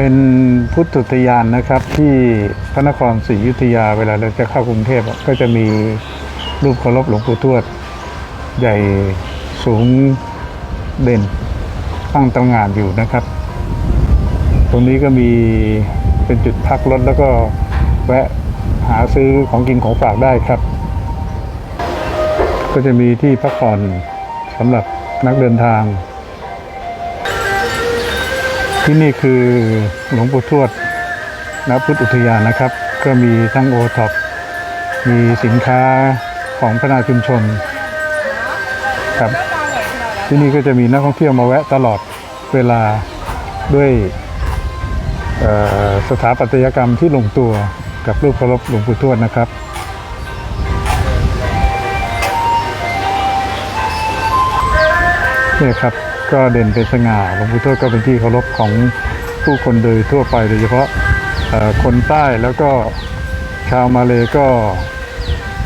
เป็นพุทธุทยานนะครับ ที่พระนครศรีอยุธยาเวลาเราจะเข้ากรุงเทพก็จะมีรูปเคารพหลวงปู่ทวด ใหญ่สูงเด่นตั้งตระหง่านอยู่นะครับ ตรงนี้ก็มีเป็นจุดพักรถแล้วก็แวะหาซื้อของกินของฝากได้ครับ ก็จะมีที่พักผ่อนสำหรับนักเดินทาง ที่นี่คือหลวงปู่ทวดณพุทธอุทยานนะครับ ก็มีทั้งโอท็อปมีสินค้าของพระนาชุมชนครับที่นี่ก็จะมีนักท่องเที่ยวมาแวะตลอดเวลาด้วยสถาปัตยกรรมที่ลงตัวกับรูปเคารพหลวงปู่ทวดนะครับ เนี่ยครับ ก็เด่นเป็นสง่าหลวงปู่ทวดก็เป็นที่เคารพของผู้คนโดยทั่วไปโดยเฉพาะคนใต้แล้วก็ชาวมาเลยก็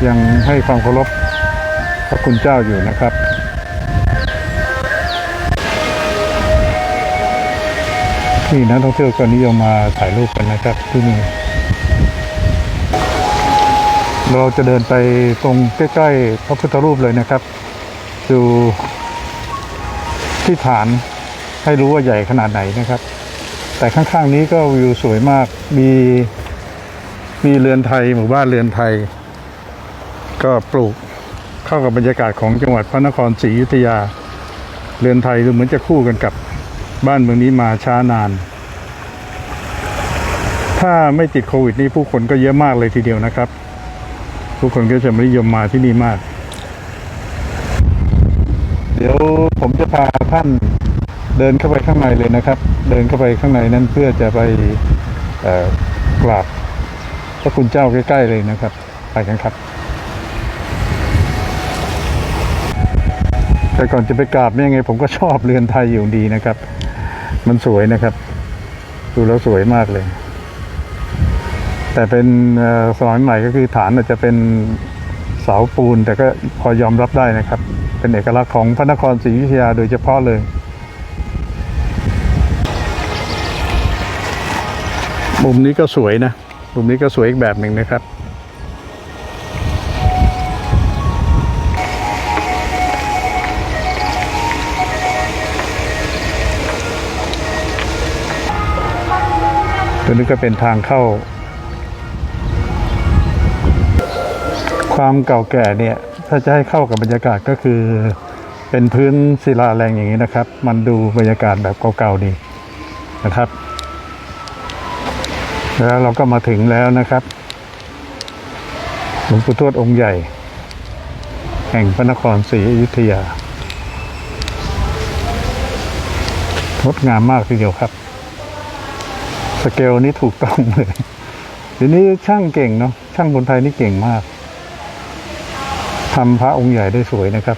ยังให้ความเคารพพระคุณเจ้าอยู่นะครับที่นักท่องเที่ยวก็นิยมมาถ่ายรูปกันนะครับที่นี่เราจะเดินไปตรงใกล้ ๆ พระพุทธรูปเลยนะครับ ดู ที่ฐานให้รู้ว่าใหญ่ขนาดไหนนะครับ แต่ข้างๆนี้ก็วิวสวยมาก มีมีเรือนไทยหมู่บ้านเรือนไทย ก็ปลูกเข้ากับบรรยากาศของจังหวัดพระนครศรีอยุธยา เรือนไทยดูเหมือนจะคู่กันกับบ้านเมืองนี้มาช้านาน ถ้าไม่ติดโควิดนี่ผู้คนก็เยอะมากเลยทีเดียวนะครับ ผู้คนก็จะไม่นิยมมาที่นี่มาก เดี๋ยว ผมจะพาท่านเดินเข้าไปข้างในเลยนะครับ เดินเข้าไปข้างในนั้นเพื่อจะไปกราบพระคุณเจ้าใกล้ๆเลยนะครับ ไปกันครับ แต่ก่อนจะไปกราบเนี่ยยังไง ผมก็ชอบเรือนไทยอยู่ดีนะครับ มันสวยนะครับ ดูแล้วสวยมากเลย แต่เป็นสมัยใหม่ก็คือฐานอาจจะเป็นเสาปูน แต่ก็พอยอมรับได้นะครับ เป็นเอกลักษณ์ของพระนครศรีอยุธยาโดยเฉพาะเลยมุมนี้ก็สวยนะ มุมนี้ก็สวยอีกแบบหนึ่งนะครับ ตัวนี้ก็เป็นทางเข้า ความเก่าแก่เนี่ย ถ้าจะให้เข้ากับบรรยากาศก็คือ เป็นพื้นศิลาแรงอย่างนี้นะครับ มันดูบรรยากาศแบบเก่าๆดีนะครับ แล้วเราก็มาถึงแล้วนะครับหลวงปู่ทวดองค์ใหญ่ แห่งพระนครศรีอยุธยางดงามมากทีเดียวครับ สเกลนี้ถูกต้องเลยทีนี้ช่างเก่งเนาะช่างคนไทยนี่เก่งมาก ทำพระองค์ใหญ่ได้สวยนะครับ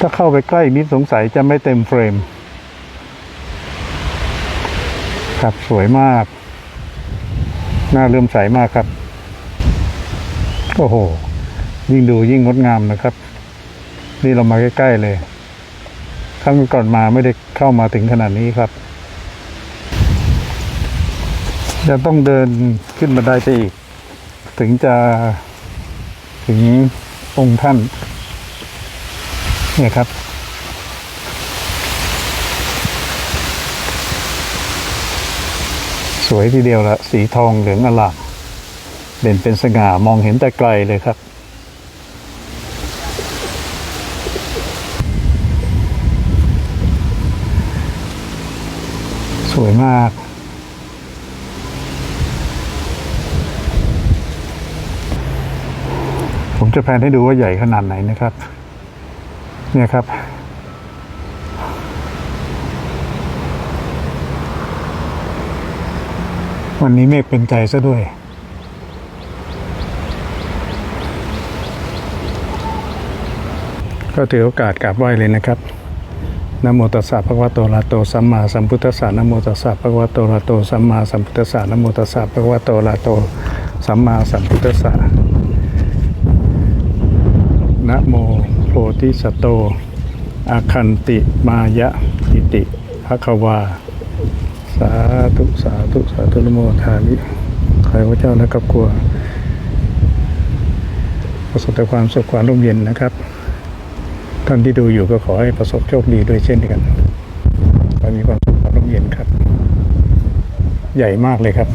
ถ้าเข้าไปใกล้นิดสงสัยจะไม่เต็มเฟรม ครับสวยมาก น่าเลื่อมใสมากครับ โอ้โห ยิ่งดูยิ่งงดงามนะครับ นี่เรามาใกล้ ๆ เลย ครั้งก่อนมาไม่ได้เข้ามาถึงขนาดนี้ครับ จะต้องเดินขึ้นบันไดไปอีก ถึงจะถึงองค์ท่าน เนี่ยครับ สวยทีเดียวละสีทองเหลืองอลามเด่นเป็นสง่ามองเห็นแต่ไกลเลยครับสวยมาก ผมจะแพนให้ดูว่าใหญ่ขนาดไหนนะครับ เนี่ยครับ วันนี้เมฆเป็นใจซะด้วย ก็ถือโอกาสกราบไหว้เลยนะครับนะโมตัสสะภะคะวะโตอะระหะโตสัมมาสัมพุทธัสสะนะโมตัสสะภะคะวะโตอะระหะโตสัมมาสัมพุทธัสสะนะโมตัสสะภะคะวะโตอะระหะโตสัมมาสัมพุทธัสสะ นะโมโพธิสัตโตอาคันติมายะติติภควา สาธุ สาธุ สาธุโมทามิขอให้พระเจ้าและครอบครัว ประสบแต่ความสุขความร่มเย็นนะครับ ท่านที่ดูอยู่ก็ขอให้ประสบโชคดีด้วยเช่นกันขอมีความสุขความร่มเย็นครับ ใหญ่มากเลยครับ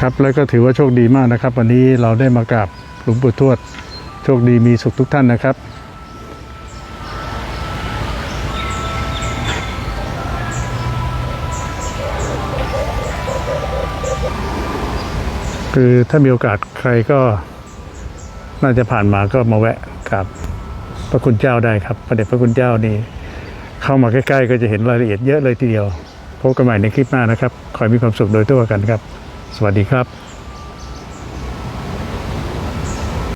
ครับแล้วก็ถือว่าโชคดีมากนะครับ วันนี้เราได้มากราบหลวงปู่ทวด โชคดีมีสุขทุกท่านนะครับ คือถ้ามีโอกาสใครก็น่าจะผ่านมาก็มาแวะกับพระคุณเจ้าได้ครับพระเดชพระคุณเจ้านี่เข้ามาใกล้ๆ ก็จะเห็นรายละเอียดเยอะเลยทีเดียว พบกันใหม่ในคลิปหน้านะครับ ขอให้มีความสุขโดยทั่วกันครับ สวัสดีครับ